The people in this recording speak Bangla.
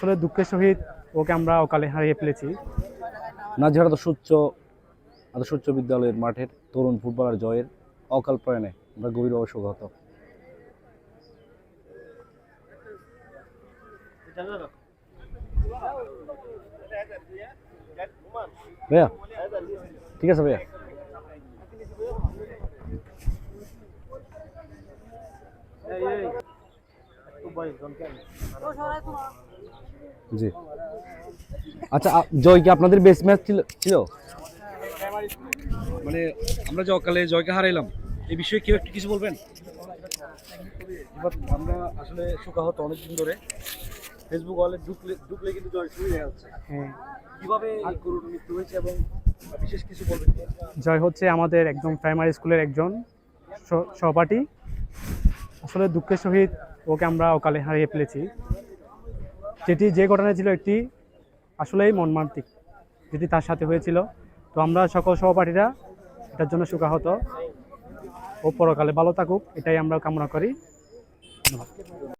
আসলে দুঃখের সহিত ওকে আমরা অকালে হারিয়ে ফেলেছি। নাজিহার আদর্শ উচ্চ বিদ্যালয়ের মাঠের তরুণ ফুটবলার জয়ের অকাল প্রয়াণে আমরা গভীরভাবে শোকাহত ভাইয়া, ঠিক আছে ভাইয়া। জি। আচ্ছা জয় কি আপনাদের বেস ম্যাচ ছিল ছিল? মানে আমরা যে অকালে জয়কে হারাইলাম এই বিষয়ে কেউ একটু কিছু বলবেন? এবার আমরা আসলে শোকাহত অনেকদিন ধরে। ফেসবুক ওয়ালে ঢুকলে ঢুকলে কিন্তু জয় শুরু হয়ে যাচ্ছে। হ্যাঁ, কীভাবে এই গরুর মৃত্যু হয়েছে এবং বিশেষ কিছু বলবেন? জয় হচ্ছে আমাদের একদম প্রাইমারি স্কুলের একজন স- সহপাঠী। আসলে দুঃখের সহিত ওকে আমরা অকালে হারিয়ে ফেলেছি। যেটি যে ঘটনা ছিল একটি আসলেই মর্মান্তিক, যেটি তার সাথে হয়েছিল। তো আমরা সকল সহপাঠীরা এটার জন্য সুখাহত ও পরকালে ভালো থাকুক, এটাই আমরা কামনা করি।